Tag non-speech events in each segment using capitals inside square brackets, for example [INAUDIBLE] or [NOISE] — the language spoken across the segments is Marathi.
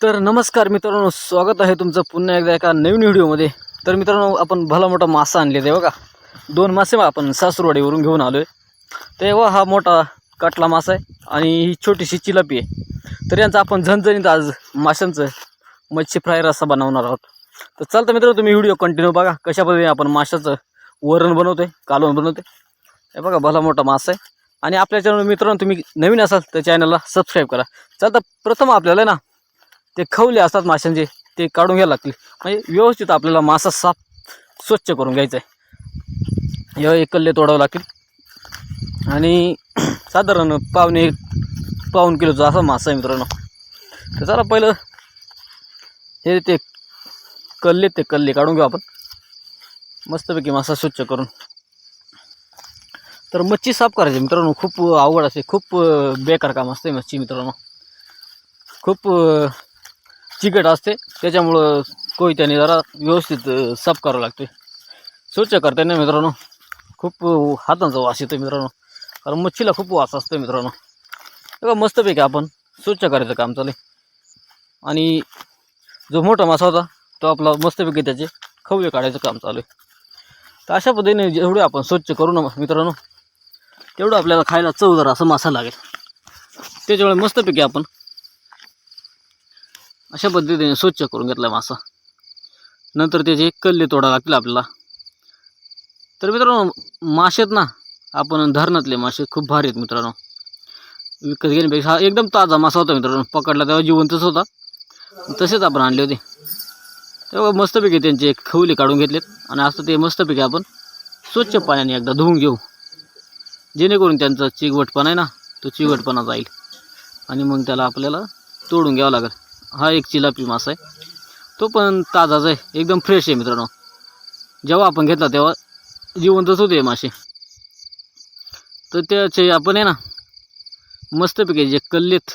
तर नमस्कार मित्रांनो स्वागत आहे तुमचं पुन्हा एकदा एका नवीन व्हिडिओमध्ये. तर मित्रांनो आपण भला मोठा मासा आणले ते बघा. दोन मासे आपण सासूरवाडीवरून घेऊन आलो आहे तेव्हा हा मोठा काटला मासा आहे आणि ही छोटीशी चिलापी आहे. तर यांचं आपण झणझणीत आज माशांचं मच्छी फ्राय रस्सा बनवणार आहोत. तर चालतं मित्रांनो तुम्ही व्हिडिओ कंटिन्यू बघा. कशा पद्धतीने आपण माशाचं वरण बनवतो आहे कालवण बनवतो हे बघा भला मोठा मासा आहे. आणि आपल्या चॅनल मित्रांनो तुम्ही नवीन असाल तर चॅनलला सबस्क्राईब करा. चालतं प्रथम आपल्याला ना ते खवले असतात माशांचे ते काढून घ्यायला लागतील. म्हणजे व्यवस्थित आपल्याला मासा साफ स्वच्छ करून घ्यायचा आहे. हे एक कल्ले तोडावं लागतील. आणि [CLEARS THROAT] साधारण पावणे एक पाऊन किलोचा असा मासा आहे मित्रांनो. तर चला पहिलं हे ते कल्ले ते कल्ले काढून घेऊ आपण. मस्तपैकी मासा स्वच्छ करून. तर मच्छी साफ करायची मित्रांनो. खूप अवघड असते खूप बेकार काम असते मच्छी मित्रांनो. खूप चिकट असते. त्याच्यामुळं कोयत्याने जरा व्यवस्थित साफ करावं लागते. स्वच्छ करताना मित्रांनो खूप हातांचा वास येतो मित्रांनो. कारण मच्छीला खूप वास असतो मित्रांनो. बघा मस्तपैकी आपण स्वच्छ करायचं काम चालेल आणि जो मोठा मासा होता तो आपला मस्तपैकी त्याचे खवले काढायचं काम चालू आहे. तर अशा पद्धतीने जेवढे आपण स्वच्छ करू ना मित्रांनो तेवढं आपल्याला खायला चवदार असं मासा लागेल. त्याच्यामुळे मस्तपैकी आपण अशा पद्धतीने स्वच्छ करून घेतला मासा. नंतर त्याचे कल्ले तोडा लागतील आपल्याला. तर मित्रांनो मासेत ना आपण धरणातले मासे खूप भारी आहेत मित्रांनो. विकत घेण्यापेक्षा हा एकदम ताजा मासा होता मित्रांनो पकडला तेव्हा जिवंतच होता. तसेच आपण आणले होते. तेव्हा मस्तपैकी त्यांचे खवले काढून घेतलेत आणि असं ते मस्तपैकी आपण स्वच्छ पाण्याने एकदा धुवून घेऊ. जेणेकरून त्यांचा चिगवटपणा आहे ना तो चिगवटपणा जाईल. आणि मग त्याला आपल्याला तोडून घ्यावं लागेल. हा एक चिलापी मासा आहे. तो पण ताजाच आहे. एकदम फ्रेश आहे मित्रांनो. जेव्हा आपण घेतला तेव्हा जिवंतच होते मासे. तर त्याचे आपण आहे ना मस्तपैकी जे कल्लेत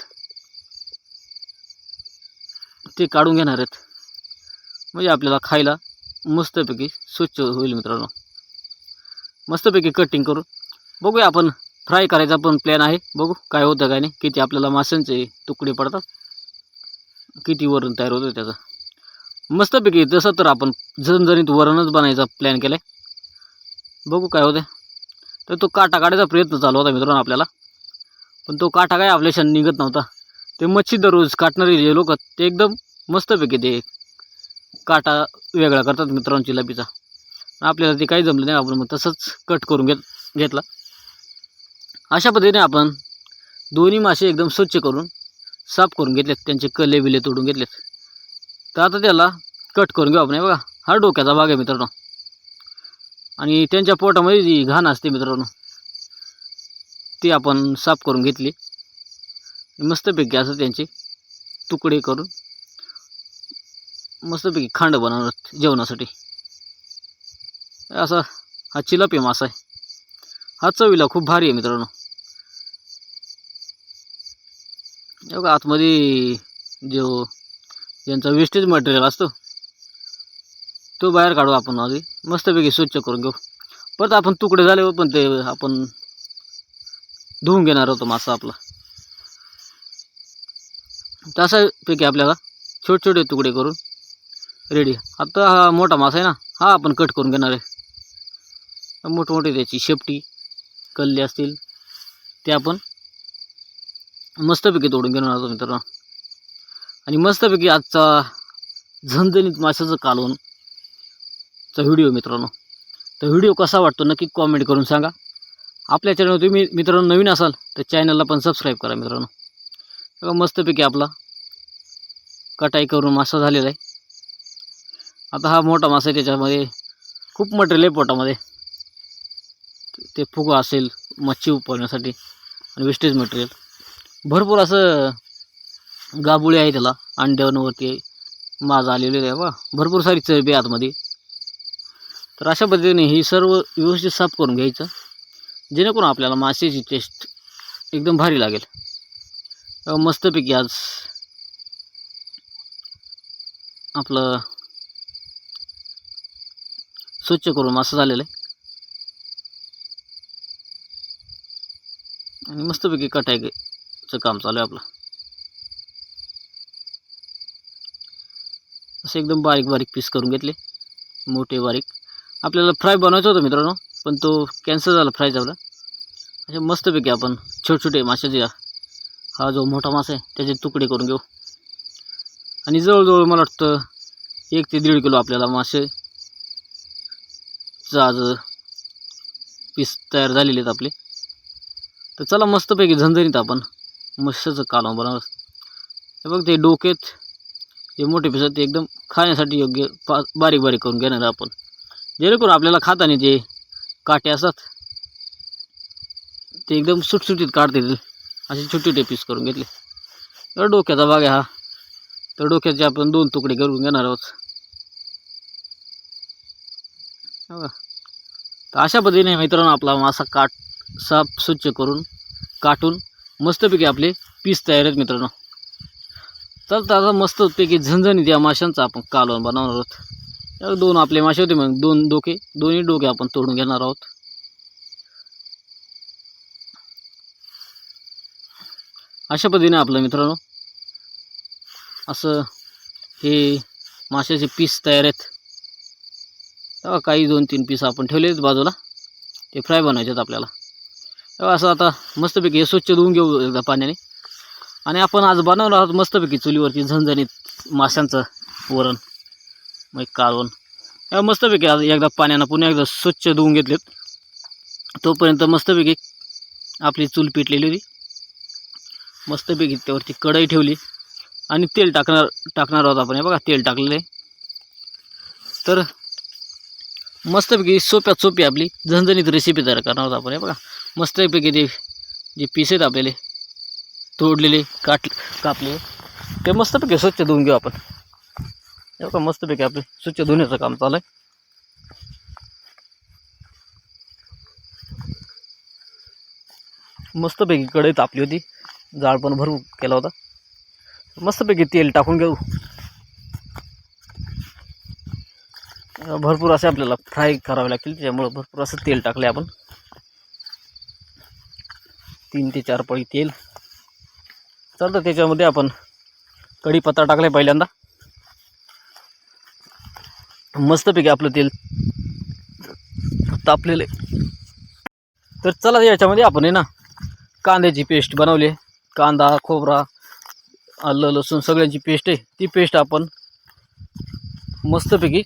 ते काढून घेणार आहेत. म्हणजे आपल्याला खायला मस्तपैकी स्वच्छ होईल मित्रांनो. मस्तपैकी कटिंग करू बघूया आपण फ्राय करायचा पण प्लॅन आहे. बघू काय होतं काय नाही. किती आपल्याला माशांचे तुकडे पडतात. किती वरण तयार होतं त्याचं. मस्तपैकी तसं तर आपण झणझणीत वरणच बनायचा प्लॅन केला आहे बघू काय होतं तर तो काटा काढायचा प्रयत्न चालू होता मित्रांनो आपल्याला. पण तो काटा काय आपल्याशान निघत नव्हता. ते मच्छी दररोज काटणारे जे लोक ते एकदम मस्तपैकी ते काटा वेगळा करतात मित्रांनो चिलापीचा आपल्याला ते काही जमलं नाही आपण मग तसंच कट करून घेत घेतला. अशा पद्धतीने आपण दोन्ही मासे एकदम स्वच्छ करून साफ करून घेतलेत त्यांचे कले बिले तोडून घेतलेत. तर आता त्याला कट करून घेऊ आपण बघा हा डोक्याचा भाग आहे मित्रांनो. आणि त्यांच्या पोटामध्ये जी घाण असते मित्रांनो ती आपण साफ करून घेतली. मस्तपैकी असं त्यांचे तुकडे करून मस्तपैकी खांड बनवणार जेवणासाठी. असा हा चिलापी मासा आहे. हा चवीला खूप भारी आहे मित्रांनो. हे आतमध्ये जो ज्यांचा वेस्टेज मटेरियल असतो तो बाहेर काढू आपण आधी. मस्तपैकी स्वच्छ करून घेऊ. परत आपण तुकडे झाले पण ते आपण धुवून घेणार होतो मासा आपला. तसापैकी आपल्याला छोटे छोटे तुकडे करून रेडी आता हा मोठा मासा आहे ना हा आपण कट करून घेणार आहे. मोठमोठे त्याची शेपटी कल्ले असतील ते आपण मस्तपैकी तोडून घेणार आलो मित्रांनो. आणि मस्तपैकी आजचा झणझणीत माशाचं कालवण चा व्हिडिओ मित्रांनो. तर व्हिडिओ कसा वाटतो नक्की कॉमेंट करून सांगा. आपल्या चॅनल तुम्ही मित्रांनो नवीन असाल तर चॅनलला पण सबस्क्राईब करा मित्रांनो. बघा मस्तपैकी आपला कटाई करून मासा झालेला आहे. आता हा मोठा मासा आहे त्याच्यामध्ये खूप मटेरियल आहे पोटामध्ये. ते फुगा असेल मच्छी उपवण्यासाठी आणि वेस्टेज मटेरियल भरपूर असं गाबुळे आहे त्याला. अंड्यावरती माज आलेले आहे बा भरपूर सारी चरबी आहे आतमध्ये. तर अशा पद्धतीने ही सर्व व्यवस्थित साफ करून घ्यायचं. जेणेकरून आपल्याला माशाची टेस्ट एकदम भारी लागेल. मस्तपैकी आज आपलं स्वच्छ करून मासा झालेलं. आहे आणि मस्तपैकी चं काम चालू आहे आपलं. असे एकदम बारीक बारीक पीस करून घेतले. मोठे बारीक. आपल्याला फ्राय बनवायचं होतं मित्रांनो पण तो कॅन्सल झाला फ्रायचा आपला. असे मस्तपैकी आपण छोटे छोटे माशाचे हा जो मोठा मासा आहे त्याचे तुकडे करून घेऊ. आणि जवळजवळ मला वाटतं एक ते दीड किलो आपल्याला मासे आज पीस तयार झालेले आहेत आपले. तर चला मस्तपैकी झणझणीत आपण मत्स्याचं कालवण बनवलं हे बघ ते डोक्यात जे मोठे पीस आहेत ते एकदम खाण्यासाठी योग्य पा बारीक बारीक करून घेणार आपण. जेणेकरून आपल्याला खाताना जे काटे असतात ते एकदम सुटसुटीत काढता येतील. असे छोटे छोटे पीस करून घेतले. तर डोक्याचा भाग आहे हा. तर डोक्याचे आपण दोन तुकडे करून घेणार आहोत. हो का? तर अशा पद्धतीने मित्रांनो आपला मासा काट साफ स्वच्छ करून काटून मस्तपैकी आपले पीस तयार आहेत मित्रांनो. तर आता मस्तपैकी झणझणीत या माशांचा आपण कालवण बनवणार आहोत. तर दोन आपले मासे होते मग दोन डोके दोन्ही डोके आपण तोडून घेणार आहोत. अशा पद्धतीने आपलं मित्रांनो असं हे माशाचे पीस तयार आहेत. तेव्हा काही दोन तीन पीस आपण ठेवले आहेत बाजूला. ते फ्राय बनवायचे आहेत आपल्याला. असं आता मस्तपैकी हे स्वच्छ धुवून घेऊ एकदा पाण्याने. आणि आपण आज बनवणार आहोत मस्तपैकी चुलीवरती झणझणीत माशांचं वरण. मग कालवण. या मस्तपैकी आज एकदा पाण्यानं पुन्हा एकदा स्वच्छ धुवून घेतलेत. तोपर्यंत मस्तपैकी आपली चूल पेटलेली होती. मस्तपैकी त्यावरती कढई ठेवली. आणि तेल टाकणार टाकणार आहोत आपण. हे बघा तेल टाकलेलं आहे. तर मस्तपैकी सोप्यात सोपी आपली झणझणीत रेसिपी तयार करणार आहोत आपण. हे बघा. मस्तपैकी ते जे पीस आहेत आपल्याला तोडलेले काट कापले ते मस्तपैकी स्वच्छ धुवून घेऊ आपण. हे का मस्तपैकी आपले स्वच्छ धुण्याचं काम चालू आहे मस्तपैकी कढई तापली होती जाळ पण भरून केला होता. मस्तपैकी तेल टाकून घेऊ. भरपूर असे आपल्याला फ्राय करावे लागतील त्याच्यामुळं भरपूर असं तेल टाकले आपण. तीन ते चार पळी तेल. चालतं त्याच्यामध्ये आपण कढीपत्ता टाकला आहे पहिल्यांदा. मस्तपैकी आपलं तेल तापलेलं आहे. तर चला याच्यामध्ये आपण आहे ना कांद्याची पेस्ट बनवली आहे. कांदा खोबरा आलं लसूण सगळ्यांची पेस्ट आहे. ती पेस्ट आपण मस्तपैकी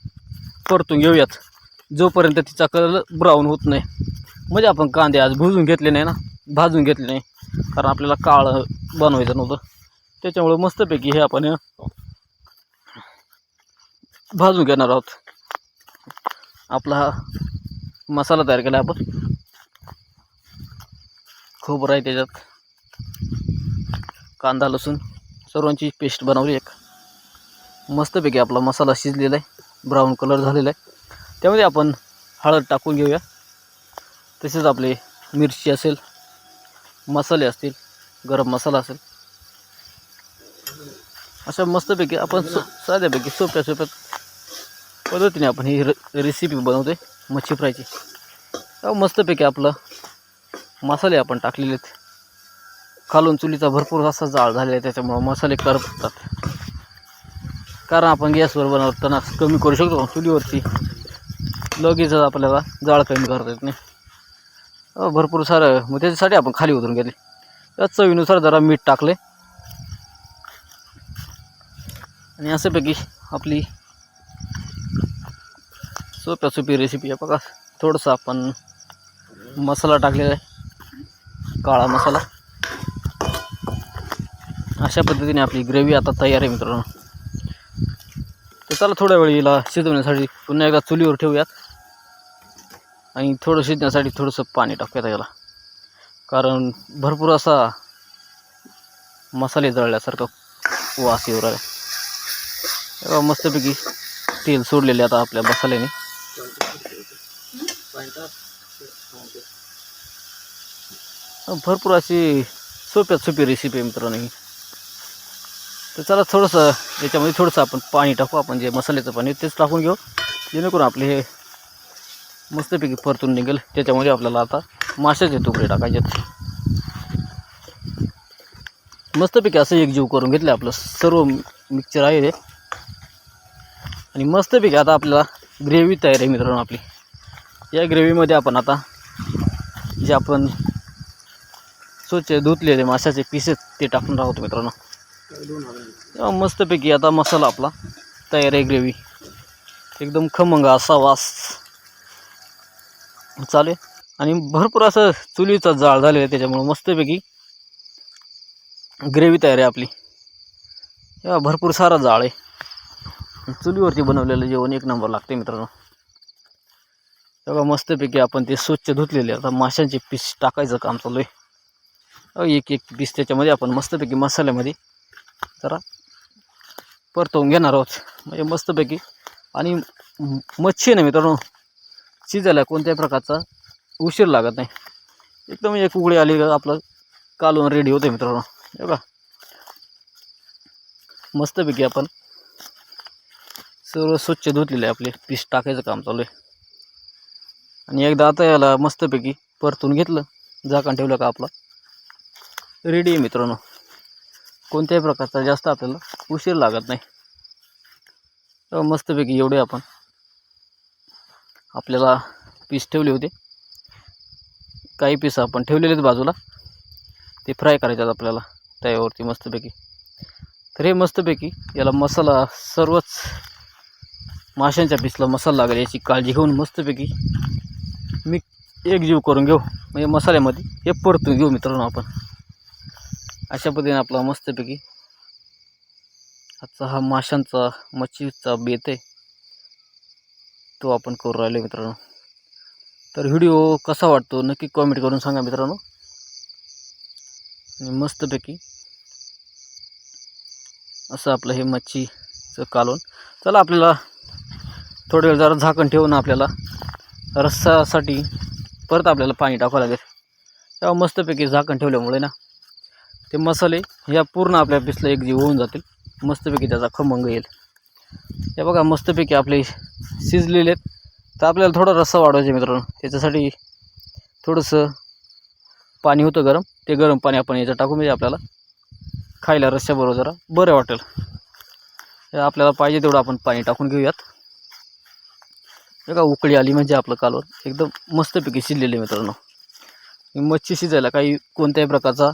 परतून घेऊयात. जोपर्यंत तिचा कलर ब्राऊन होत नाही. म्हणजे आपण कांदे आज भुजून घेतले नाही ना भाजून घेतले नाही. कारण आपल्याला काळं बनवायचं नव्हतं. त्याच्यामुळं मस्तपैकी हे आपण भाजून घेणार आहोत. आपला हा मसाला तयार केला आपण. खोबरं आहे त्याच्यात. कांदा लसूण सर्वांची पेस्ट बनवली एक. मस्तपैकी आपला मसाला शिजलेला आहे. ब्राऊन कलर झालेला आहे. त्यामध्ये आपण हळद टाकून घेऊया. तसेच आपले मिरची असेल मसाले असतील गरम मसाला असेल. अशा मस्तपैकी आपण सो साध्यापैकी सोप्या सोप्या पद्धतीने आपण ही रेसिपी बनवतो आहे मच्छी फ्रायची मस्तपैकी आपलं मसाले आपण टाकलेले आहेत. खालून चुलीचा भरपूर असा जाळ झालेला आहे त्याच्यामुळं मसाले करपतात. कारण आपण गॅसवर बनवताना कमी करू शकतो चुलीवरती लगेचच आपल्याला जाळ कमी करता येत नाही. भरपूर सारं मग त्याच्यासाठी आपण खाली उतरून घेतले. त्या चवीनुसार जरा मीठ टाकले. आणि असंपैकी आपली सोप्या सोपी रेसिपी आहे बघा. थोडंसं आपण मसाला टाकलेला आहे. काळा मसाला. अशा पद्धतीने आपली ग्रेव्ही आता तयार आहे मित्रांनो. तर चला थोड्या वेळीला शिजवण्यासाठी पुन्हा एकदा चुलीवर ठेवूयात. आणि थोडं शिजण्यासाठी थोडंसं पाणी टाकूयात याला. कारण भरपूर असा मसाले जळल्यासारखं वास येऊ राहिला. तेव्हा मस्तपैकी तेल सोडलेले आता आपल्या मसाल्याने. भरपूर अशी सोप्यात सोपी रेसिपी आहे मित्रांनो ही. तर चला थोडंसं याच्यामध्ये थोडंसं आपण पाणी टाकू आपण जे मसाल्याचं पाणी तेच टाकून घेऊ. जेणेकरून आपले हे मस्तपैकी परतून निघेल. त्याच्यामध्ये आपल्याला आता माशाचे तुकडे टाकायचे मस्तपैकी असं एक जीव करून घेतलं आपलं. सर्व मिक्सचर आहे ते आणि मस्तपैकी आता आपल्याला ग्रेव्ही तयार आहे मित्रांनो आपली. या ग्रेव्हीमध्ये आपण आता जे आपण स्वच्छ धुतलेले माशाचे पीसेस ते टाकून राहतो मित्रांनो. मस्तपैकी आता मसाला आपला तयार आहे ग्रेव्ही एकदम खमंग असा वास. चालेल आणि भरपूर असं चुलीचा जाळ झालेला आहे त्याच्यामुळं मस्तपैकी ग्रेव्ही तयार आहे आपली. तेव्हा भरपूर सारा जाळ आहे. चुलीवरती बनवलेलं जेवण एक नंबर लागते मित्रांनो. तेव्हा मस्तपैकी आपण ते स्वच्छ धुतलेले आता माशांचे पीस टाकायचं काम चालू आहे. अहो, एक एक पीस त्याच्यामध्ये आपण मस्तपैकी मसाल्यामध्ये जरा परतवून घेणार आहोत. म्हणजे मस्तपैकी. आणि मच्छी आहे ना मित्रांनो शिजायला कोणत्याही प्रकारचा उशीर लागत नाही. एकदम एक उघडी आली का आपलं कालवून रेडी होते मित्रांनो. हे बघा. मस्तपैकी आपण सर्व स्वच्छ धुतलेले आपले पीस टाकायचं काम चालू आहे. आणि एकदा आता याला मस्तपैकी परतून घेतलं झाकण ठेवलं का आपला. रेडी आहे मित्रांनो. कोणत्याही प्रकारचा जास्त आपल्याला उशीर लागत नाही. मस्तपैकी एवढे आपण आपल्याला पीस ठेवले होते. काही पीस आपण ठेवलेले आहेत बाजूला. ते फ्राय करायचे आहेत आपल्याला त्यावरती मस्तपैकी. तर हे मस्तपैकी याला मसाला सर्वच माशांच्या पीसला मसाला लागेल याची काळजी घेऊन मस्तपैकी मी एकजीव करून घेऊ. म्हणजे मसाल्यामध्ये हे परतून घेऊ मित्रांनो आपण. अशा पद्धतीने आपला मस्तपैकी आजचा हा माशांचा मच्छीचा बेत आहे. तो आपण करू राहिलो मित्रांनो. तर व्हिडिओ कसा वाटतो नक्की कॉमेंट करून सांगा मित्रांनो. आणि मस्तपैकी असं आपलं हे मच्छीचं कालवण. चला आपल्याला थोडे वेळ जरा झाकण ठेवून आपल्याला रस्सासाठी परत आपल्याला पाणी टाकावं लागेल. तेव्हा मस्तपैकी झाकण ठेवल्यामुळे ना ते मसाले ह्या पूर्ण आपल्या पिसला एकजीव होऊन जातील. मस्तपैकी त्याचा खमंग येईल. हे बघा मस्तपैकी आपले शिजलेले आहेत. तर आपल्याला थोडा रस्सा वाढवायचा मित्रांनो. त्याच्यासाठी थोडंसं पाणी होतं गरम. ते गरम पाणी आपण याचं टाकू म्हणजे आपल्याला. खायला रस्स्याबरोबर जरा बरं वाटेल. आपल्याला पाहिजे तेवढं आपण पाणी टाकून घेऊयात. बघा उकळी आली म्हणजे आपलं कालवर एकदम मस्तपैकी शिजलेले मित्रांनो. मच्छी शिजायला काही कोणत्याही प्रकारचा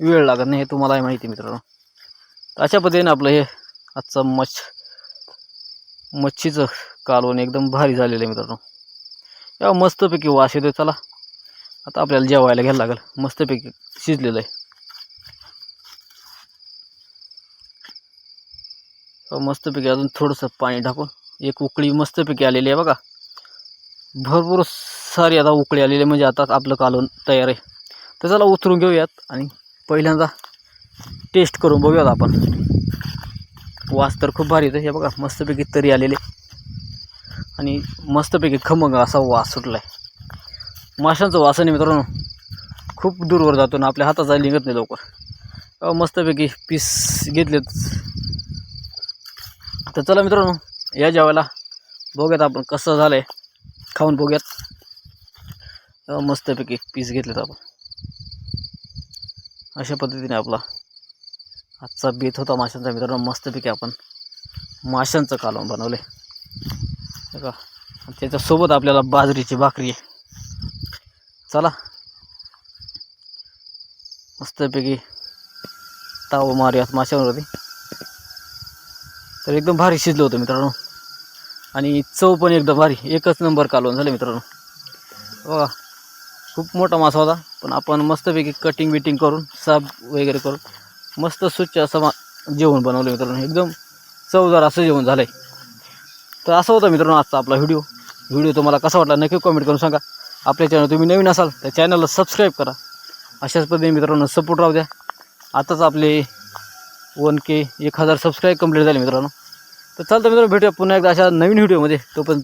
वेळ लागत नाही हे तुम्हालाही माहिती आहे मित्रांनो. तर अशा पद्धतीने आपलं हे आजचं मच्छ मच्छीचं कालवण एकदम भारी झालेलं आहे मित्रांनो. या मस्तपैकी वास येतो चला. आता आपल्याला जेवायला घ्यायला लागेल. मस्तपैकी शिजलेलं आहे. मस्तपैकी अजून थोडंसं पाणी टाकून एक उकळी मस्तपैकी आलेली आहे बघा. भरपूर सारी आता उकळी आलेली आहे म्हणजे आता आपलं कालवण तयार आहे. तर चला उतरून घेऊयात आणि पहिल्यांदा टेस्ट करून बघूयात आपण. वास तर खूप भारी येतो. हे बघा मस्तपैकी तरी आलेले. आणि मस्तपैकी खमंग असा वास सुटला आहे माशांचं वासाने मित्रांनो. खूप दूरवर जातो ना आपल्या हाताचा निघत नाही लवकर. मस्तपैकी पीस घेतलेत. तर चला मित्रांनो या जेवायला. बघूयात आपण कसं झालं आहे खाऊन बघूयात. मस्तपैकी पीस घेतलेत आपण. अशा पद्धतीने आपला आजचा बेत होता माशांचा मित्रांनो. मस्तपैकी आपण माशांचं कालवण बनवलं आहे का त्याच्यासोबत आपल्याला बाजरीची भाकरी आहे. चला. मस्तपैकी ताव मारूयात माशांवरती. तर एकदम भारी शिजलं होतं मित्रांनो. आणि चव पण एकदम भारी. एकच नंबर कालवण झालं मित्रांनो. बघा. खूप मोठा मासा होता. पण आपण मस्तपैकी कटिंग बिटिंग करून साफ वगैरे करून मस्त स्वच्छ असं मा जेवण बनवलं मित्रांनो. एकदम चवदार असं जेवण झालं आहे तर असं होतं मित्रांनो आजचा आपला व्हिडिओ व्हिडिओ तुम्हाला कसा वाटला नक्की कमेंट करून सांगा. आपल्या चॅनल तुम्ही नवीन असाल तर चॅनलला सबस्क्राईब करा. अशाच पद्धतीने मित्रांनो सपोर्ट राहू द्या. आताच आपले वन के एक हजार सबस्क्राईब कंप्लीट झाले मित्रांनो. तर चालतं मित्रांनो भेटूया पुन्हा एकदा अशा नवीन व्हिडिओमध्ये तोपर्यंत